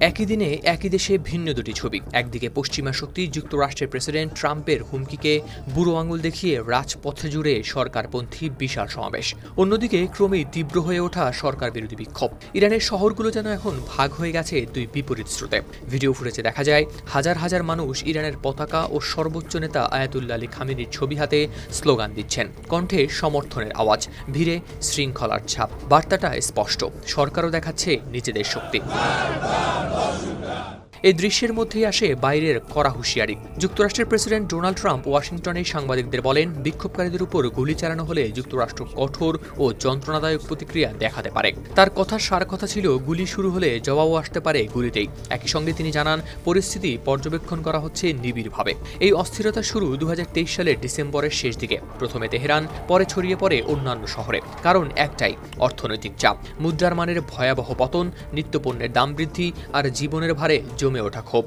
একই দিনে একই দেশে ভিন্ন দুটি ছবি। একদিকে পশ্চিমা শক্তি যুক্তরাষ্ট্রের প্রেসিডেন্ট ট্রাম্পের হুমকিকে বুড়ো আঙুল দেখিয়ে রাজপথে জুড়ে সরকারপন্থী বিশাল সমাবেশ। অন্যদিকে ক্রমেই তীব্র হয়ে ওঠা সরকার বিরোধী বিক্ষোভ। ইরানের শহরগুলো যেন এখন ভাগ হয়ে গেছে দুই বিপরীত স্রোতে। ভিডিও ফুটেজে দেখা যায়, হাজার হাজার মানুষ ইরানের পতাকা ও সর্বোচ্চ নেতা আয়াতুল্লা আলী খামিনির ছবি হাতে স্লোগান দিচ্ছেন। কণ্ঠে সমর্থনের আওয়াজ, ভিড়ে শৃঙ্খলার ছাপ। বার্তাটা স্পষ্ট, সরকারও দেখাচ্ছে নিজেদের শক্তি। Allah should die. এই দৃশ্যের মধ্যেই আসে বাইরের কড়া হুঁশিয়ারি। যুক্তরাষ্ট্রের প্রেসিডেন্ট ডোনাল্ড ট্রাম্প ওয়াশিংটনে সাংবাদিকদের বলেন, বিক্ষোভকারীদের উপর গুলি চালানো হলে যুক্তরাষ্ট্র কঠোর ও যন্ত্রণাদায়ক প্রতিক্রিয়া দেখাতে পারে। তার কথার সার কথা ছিল, গুলি শুরু হলে জবাবও আসতে পারে গুলিতেই। একই সঙ্গে তিনি জানান, পরিস্থিতি পর্যবেক্ষণ করা হচ্ছে নিবিড়ভাবে। এই অস্থিরতা শুরু দু হাজার তেইশ সালের ডিসেম্বরের শেষ দিকে। প্রথমে তেহরান, পরে ছড়িয়ে পড়ে অন্যান্য শহরে। কারণ একটাই, অর্থনৈতিক চাপ। মুদ্রার মানের ভয়াবহ পতন, নিত্যপণ্যের দাম বৃদ্ধি আর জীবনের ভারে জমে ওঠা ক্ষোভ।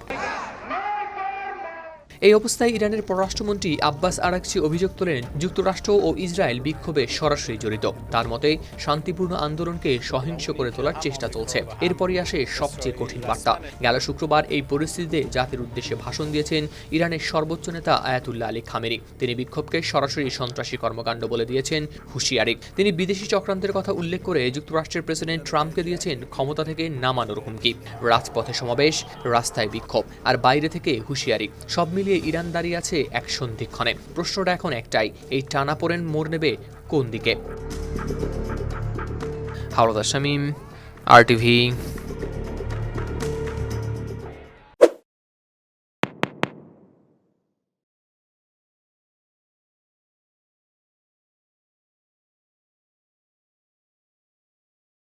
এই অবস্থায় ইরানের পররাষ্ট্রমন্ত্রী আব্বাস আরাকচি অভিযোগ তোলেন, যুক্তরাষ্ট্র ও ইসরায়েল বিক্ষোভে সরাসরি জড়িত। তার মতে, শান্তিপূর্ণ আন্দোলনকে সহিংস করে তোলার চেষ্টা চলছে। এরপরই আসে সবচেয়ে কঠিন বার্তা। গেল শুক্রবার এই পরিস্থিতিতে জাতির উদ্দেশ্যে ভাষণ দিয়েছেন ইরানের সর্বোচ্চ নেতা আয়াতুল্লাহ আলী খামেরি। তিনি বিক্ষোভকে সরাসরি সন্ত্রাসী কর্মকাণ্ড বলে দিয়েছেন হুঁশিয়ারি। তিনি বিদেশি চক্রান্তের কথা উল্লেখ করে যুক্তরাষ্ট্রের প্রেসিডেন্ট ট্রাম্পকে দিয়েছেন ক্ষমতা থেকে নামানোর হুমকি। রাজপথে সমাবেশ, রাস্তায় বিক্ষোভ, আর বাইরে থেকে হুঁশিয়ারি। সব মিলিয়ে ইরান দাঁড়িয়ে আছে এক সন্ধিক্ষণে। প্রশ্নটা এখন একটাই, এই টানাপোড়েন মোড় নেবে কোন দিকে? হাওড়া শামীম আর টিভি